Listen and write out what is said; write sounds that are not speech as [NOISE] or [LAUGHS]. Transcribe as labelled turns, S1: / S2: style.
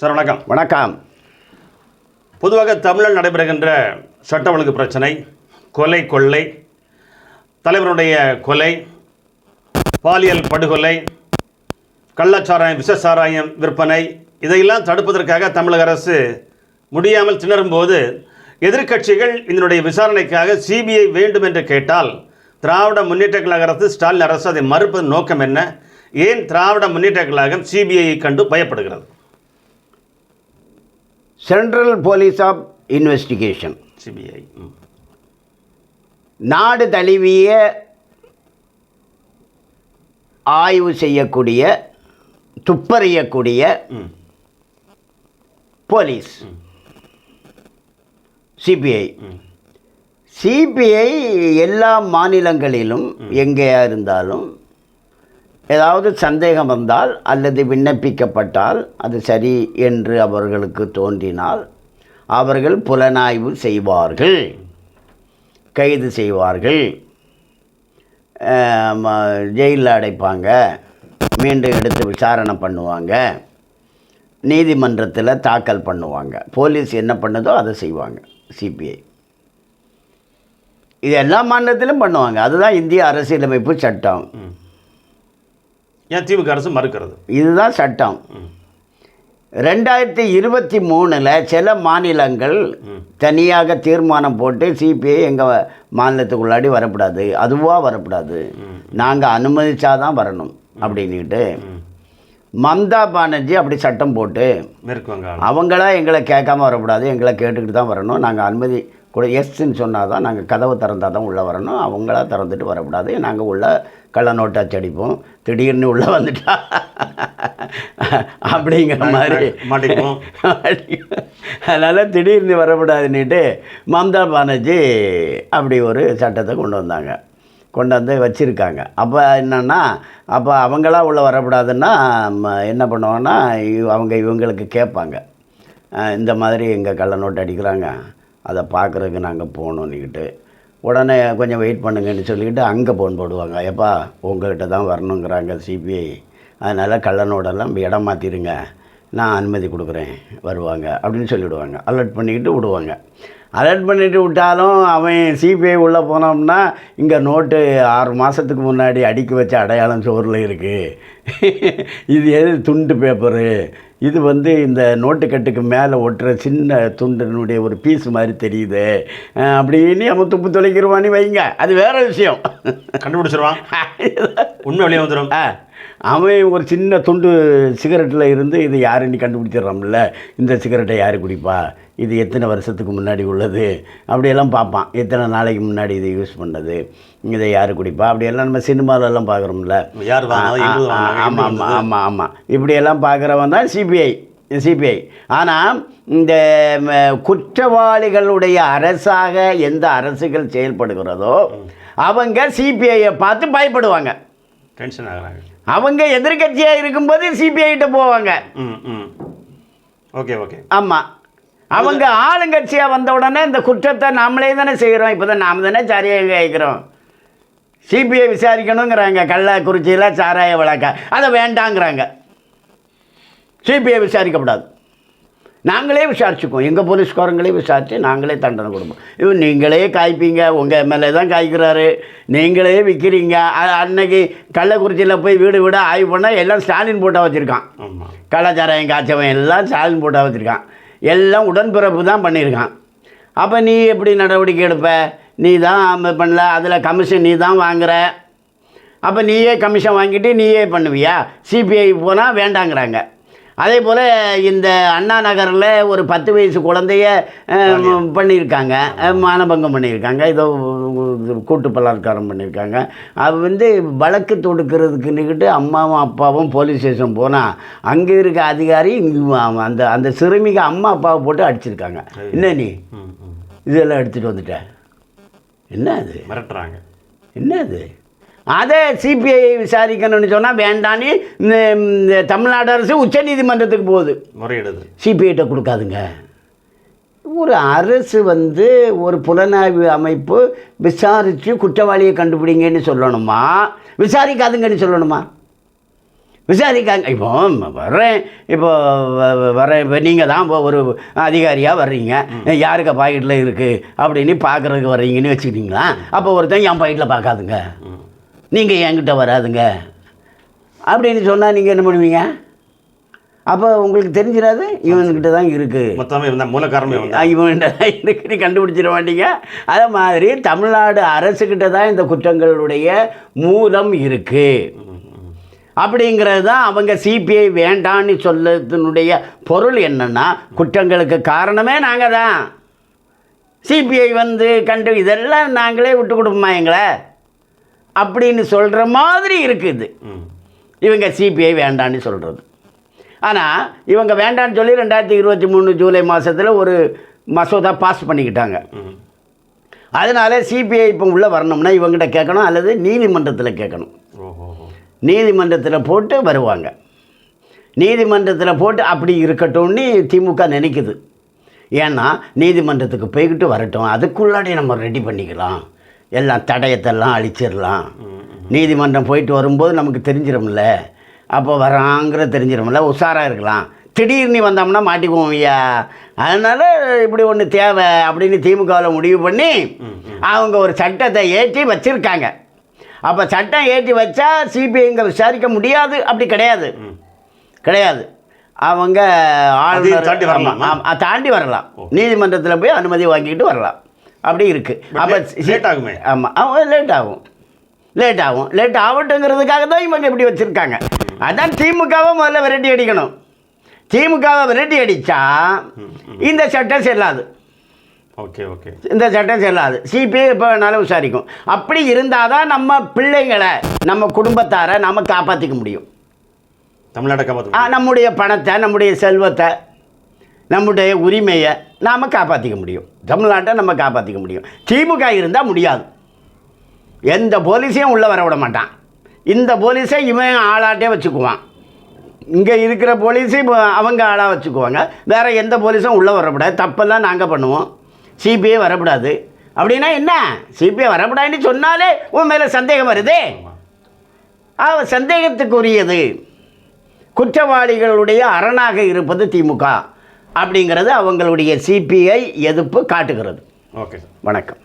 S1: Sir வணக்கம்.
S2: வணக்கம்.
S1: பொதுவாக தமிழில் நடைபெறுகின்ற சட்ட ஒழுங்கு பிரச்சனை கொலை கொள்ளை தலைவருடைய கொலை பாலியல் படுகொலை கள்ளச்சாராயம் விஷசாராயம் விற்பனை இதையெல்லாம் தடுப்பதற்காக தமிழக அரசு முடியாமல் திணறும்போது எதிர்க்கட்சிகள் இதனுடைய விசாரணைக்காக சிபிஐ வேண்டும் என்று கேட்டால் திராவிட முன்னேற்ற கழக அரசு ஸ்டாலின் அரசு அதை மறுப்பதன் நோக்கம் என்ன? ஏன் திராவிட முன்னேற்ற கழகம் சிபிஐயை கண்டு பயப்படுகிறது?
S2: Central police of investigation
S1: CBI
S2: நாடு தழுவிய ஆய்வு செய்யக்கூடிய துப்பறியக்கூடிய போலீஸ். சிபிஐ சிபிஐ எல்லா மாநிலங்களிலும் எங்கேயா இருந்தாலும் ஏதாவது சந்தேகம் வந்தால் அல்லது விண்ணப்பிக்கப்பட்டால் அது சரி என்று அவர்களுக்கு தோன்றினால் அவர்கள் புலனாய்வு செய்வார்கள். கைது செய்வார்கள். ஜெயிலில் அடைப்பாங்க. மீண்டும் எடுத்து விசாரணை பண்ணுவாங்க. நீதிமன்றத்தில் தாக்கல் பண்ணுவாங்க. போலீஸ் என்ன பண்ணுதோ அதை செய்வாங்க. சிபிஐ. இது எல்லா மாநிலத்திலும் பண்ணுவாங்க. அதுதான் இந்திய அரசியலமைப்பு சட்டம்.
S1: ஏன் திமுக அரசு மறுக்கிறது?
S2: இதுதான் சட்டம். ரெண்டாயிரத்தி இருபத்தி மூணில் சில மாநிலங்கள். தனியாக தீர்மானம் போட்டு சிபிஐ எங்கள் மாநிலத்துக்குள்ளாடி வரக்கூடாது அதுவாக வரக்கூடாது நாங்கள் அனுமதிச்சாதான் வரணும் அப்படின்னுட்டு. மம்தா பானர்ஜி அப்படி சட்டம் போட்டு
S1: மேற்கு வங்காளம்
S2: அவங்களா எங்களை கேட்காம வரக்கூடாது எங்களை கேட்டுக்கிட்டு தான் வரணும். நாங்கள் அனுமதி கூட எஸ்ன்னு சொன்னால் தான் நாங்கள் கதவை திறந்தால் தான் உள்ளே வரணும். அவங்களா திறந்துட்டு வரக்கூடாது. நாங்கள் உள்ள கள்ள நோட்டை அடிப்போம் திடீர்னு உள்ளே வந்துட்டா அப்படிங்கிற மாதிரி. அதனால் திடீர்னு வரக்கூடாதுன்னுட்டு மம்தா பானர்ஜி அப்படி ஒரு சட்டத்தை கொண்டு வந்தாங்க. கொண்டு வந்து வச்சுருக்காங்க. அப்போ என்னென்னா அப்போ அவங்களா உள்ளே வரக்கூடாதுன்னா என்ன பண்ணுவாங்கன்னா அவங்க இவங்களுக்கு கேட்பாங்க. இந்த மாதிரி எங்கள் கள்ள நோட்டு அடிக்கிறாங்க. அதை பார்க்குறதுக்கு நாங்கள் போகணுன்னுக்கிட்டு உடனே கொஞ்சம் வெயிட் பண்ணுங்கன்னு சொல்லிக்கிட்டு அங்கே ஃபோன் போடுவாங்க. எப்பா உங்கள்கிட்ட தான் வரணுங்கிறாங்க சிபிஐ அதனால் கள்ள இடம் மாற்றிடுங்க நான் அனுமதி கொடுக்குறேன். வருவாங்க. அப்படின்னு சொல்லிவிடுவாங்க அலர்ட் பண்ணிக்கிட்டு விடுவாங்க. அலர்ட் பண்ணிட்டு விட்டாலும் அவன் சிபிஐ உள்ளே போனோம்னா இங்கே நோட்டு ஆறு மாதத்துக்கு முன்னாடி அடுக்கி வச்ச அடையாளம் சோறில் இருக்குது இது எது துண்டு பேப்பரு இது வந்து இந்த நோட்டுக்கட்டுக்கு மேலே ஒட்டுற சின்ன துண்டினுடைய ஒரு பீஸ் மாதிரி தெரியுது. அப்படின்னு அவன் துப்பு தொலைக்கிறவான்னு வைங்க. அது வேற விஷயம்.
S1: கண்டுபிடிச்சிருவான். [LAUGHS] உண்மை வெளியே வந்துடும்
S2: ஆ, அவன் ஒரு சின்ன துண்டு சிகரெட்டில் இருந்து இது யாருன்னு கண்டுபிடிச்சிடுறான்ல இந்த சிகரெட்டை யார் குடிப்பா? இது எத்தனை வருஷத்துக்கு முன்னாடி உள்ளது? அப்படியெல்லாம் பார்ப்பான். எத்தனை நாளைக்கு முன்னாடி இதை யூஸ் பண்ணது? இதை யார் குடிப்பா? அப்படியெல்லாம் நம்ம சினிமாலெல்லாம் பார்க்குறோம்ல.
S1: யார்
S2: ஆமாம் ஆமாம் ஆமாம் ஆமாம் இப்படியெல்லாம் பார்க்குறவன் தான் சிபிஐ சிபிஐ. ஆனால் இந்த குற்றவாளிகளுடைய அரசாக எந்த அரசுகள் செயல்படுகிறதோ அவங்க சிபிஐயை பார்த்து பயப்படுவாங்க.
S1: டென்ஷன் ஆகுறாங்க.
S2: அவங்க எதிர்க்கட்சியாக இருக்கும்போது சிபிஐட்ட போவாங்க.
S1: Okay okay.
S2: ஆமாம் அவங்க ஆளுங்கட்சியாக வந்த உடனே இந்த குற்றத்தை நாமளே தானே செய்கிறோம் இப்போ தான் நாம் தானே சாராயம் கேட்குறோம் சிபிஐ விசாரிக்கணுங்கிறாங்க. கள்ளக்குறிச்சியில் சாராய வழக்க. அதை வேண்டாங்கிறாங்க. சிபிஐ விசாரிக்கப்படாது. நாங்களே விசாரிச்சுக்குவோம். எங்கள் போலீஸ்காரங்களே விசாரித்து நாங்களே தண்டனை கொடுப்போம். இவன் நீங்களே காய்ப்பீங்க உங்கள் எம்எல்ஏ தான் காய்க்கிறாரு. நீங்களே விற்கிறீங்க அன்னைக்கு கள்ளக்குறிச்சியில் போய் வீடு வீடாக ஆய்வு பண்ணால் எல்லாம் ஸ்டாலின் போட்டால் வச்சுருக்கான். கலாச்சாரம் காய்ச்சவன் எல்லாம் ஸ்டாலின் போட்டால் வச்சுருக்கான். எல்லாம் உடன்பிறப்பு தான் பண்ணியிருக்கான். அப்போ நீ எப்படி நடவடிக்கை எடுப்ப? நீ தான் பண்ணல அதில் கமிஷன் நீ தான் வாங்குற. அப்போ நீயே கமிஷன் வாங்கிட்டு நீயே பண்ணுவியா? சிபிஐ போனால் வேண்டாங்கிறாங்க. அதே போல் இந்த அண்ணா நகரில் ஒரு பத்து வயசு குழந்தைய பண்ணியிருக்காங்க. மானபங்கம் பண்ணியிருக்காங்க. ஏதோ கூட்டு பலாத்காரம் பண்ணியிருக்காங்க. அது வந்து வழக்கு தொடுக்கிறதுக்குன்னுக்கிட்டு அம்மாவும் அப்பாவும் போலீஸ் ஸ்டேஷன் போனால் அங்கே இருக்க அதிகாரி அந்த அந்த சிறுமிக்கு அம்மா அப்பாவை போட்டு அடிச்சிருக்காங்க. என்ன நீ? இதெல்லாம் எடுத்துகிட்டு வந்துட்ட. என்ன அது?
S1: மிரட்டுறாங்க.
S2: என்ன அது? அதை சிபிஐ விசாரிக்கணும்னு சொன்னால் வேண்டான்னு இந்த இந்த தமிழ்நாடு அரசு உச்சநீதிமன்றத்துக்கு போகுது.
S1: முறையிடுது.
S2: சிபிஐட்ட கொடுக்காதுங்க. ஒரு அரசு வந்து ஒரு புலனாய்வு அமைப்பு விசாரித்து குற்றவாளியை கண்டுபிடிங்கன்னு சொல்லணுமா? விசாரிக்காதுங்கன்னு சொல்லணுமா? விசாரிக்காங்க. இப்போ வர்றேன். இப்போ வ- வ- வரேன் இப்போ நீங்கள் தான் இப்போ ஒரு அதிகாரியாக வர்றீங்க. யாருக்கு பாக்கெட்டில் இருக்குது அப்படின்னு பார்க்குறதுக்கு வர்றீங்கன்னு வச்சுக்கிட்டீங்களா? அப்போ ஒருத்தன் என் பாக்கெட்டில் பார்க்காதுங்க. நீங்கள் என்கிட்ட வராதுங்க. அப்படின்னு சொன்னால் நீங்கள் என்ன பண்ணுவீங்க? அப்போ உங்களுக்கு தெரிஞ்சிடாது இவன்கிட்ட தான் இருக்குது
S1: மொத்தமே இருந்தா மூல காரணமே
S2: இவன்கிட்ட தான் இருக்குன்னு கண்டுபிடிச்சிட மாட்டீங்க. அதே மாதிரி தமிழ்நாடு அரசுக்கிட்ட தான் இந்த குற்றங்களுடைய மூலம் இருக்குது அப்படிங்கிறது தான் அவங்க சிபிஐ வேண்டான்னு சொல்லத்தினுடைய பொருள் என்னன்னா குற்றங்களுக்கு காரணமே நாங்கள் தான். சிபிஐ வந்து கண்டு இதெல்லாம் நாங்களே விட்டு கொடுப்போமா எங்களை? அப்படின்னு சொல்கிற மாதிரி இருக்குது. இவங்க சிபிஐ வேண்டான்னு சொல்கிறது ஆனால் இவங்க வேண்டான்னு சொல்லி ரெண்டாயிரத்தி இருபத்தி மூணு ஜூலை மாதத்தில் ஒரு மசோதா பாஸ் பண்ணிக்கிட்டாங்க. அதனால சிபிஐ இப்போ உள்ளே வரணும்னா இவங்ககிட்ட கேட்கணும் அல்லது நீதிமன்றத்தில் கேட்கணும். நீதிமன்றத்தில் போட்டு வருவாங்க. நீதிமன்றத்தில் போட்டு அப்படி இருக்கட்டும்னு திமுக நினைக்குது. ஏன்னா நீதிமன்றத்துக்கு போய்கிட்டு வரட்டும் அதுக்குள்ளாடி நம்ம ரெடி பண்ணிக்கலாம். எல்லாம் தடயத்தெல்லாம் அழிச்சிடலாம். நீதிமன்றம் போயிட்டு வரும்போது நமக்கு தெரிஞ்சிடும்ல அப்போ வராங்கிற தெரிஞ்சிடும்ல உஷாராக இருக்கலாம். திடீர்னு வந்தோம்னா மாட்டிக்குவோம் ஐயா. அதனால் இப்படி ஒன்று தேவை அப்படின்னு திமுகவில் முடிவு பண்ணி அவங்க ஒரு சட்டத்தை ஏற்றி வச்சுருக்காங்க. அப்போ சட்டம் ஏற்றி வச்சா சிபிஐ இங்கே விசாரிக்க முடியாது. அப்படி கிடையாது. கிடையாது. அவங்க ஆளுநர்
S1: தாண்டி வரலாமா?
S2: தாண்டி வரலாம். நீதிமன்றத்தில் போய் அனுமதி வாங்கிட்டு வரலாம். அப்படி இருக்கு. அப்போ
S1: லேட் ஆகுமே?
S2: ஆமாம் லேட் ஆகும். லேட் ஆகும். லேட் ஆகட்டுங்கிறதுக்காக தான் இவங்க இப்படி வச்சுருக்காங்க. அதான் திமுகவை முதல்ல விரட்டி அடிக்கணும். திமுகவை விரட்டி அடித்தா இந்த சட்டம் செல்லாது.
S1: Okay okay.
S2: இந்த சட்டம் செல்லாது. சிபிஐ எப்போ வேணாலும் விசாரிக்கும். அப்படி இருந்தால் தான் நம்ம பிள்ளைங்களை நம்ம குடும்பத்தாரை நம்ம காப்பாற்றிக்க முடியும்.
S1: தமிழ்நாட்டை காப்பாற்ற
S2: நம்முடைய பணத்தை நம்முடைய செல்வத்தை நம்முடைய உரிமையை நாம் காப்பாற்றிக்க முடியும். தமிழ்நாட்டை நம்ம காப்பாற்றிக்க முடியும். திமுக இருந்தால் முடியாது. எந்த போலீஸையும் உள்ளே வர விட மாட்டான். இந்த போலீஸை இவன் ஆளாட்டே வச்சுக்குவான். இங்கே இருக்கிற போலீஸு இப்போ அவங்க ஆளாக வச்சுக்குவாங்க. வேறு எந்த போலீஸும் உள்ளே வரக்கூடாது. தப்பெல்லாம் நாங்கள் பண்ணுவோம். சிபிஐ வரக்கூடாது. அப்படின்னா என்ன? சிபிஐ வரக்கூடாதுன்னு சொன்னாலே உன் மேலே சந்தேகம் வருதே. அவன் சந்தேகத்துக்குரியது. குற்றவாளிகளுடைய அரணாக இருப்பது திமுக. அப்படிங்கிறது அவங்களுடைய சிபிஐ எதிர்ப்பு காட்டுகிறது.
S1: ஓகே சார்
S2: வணக்கம்.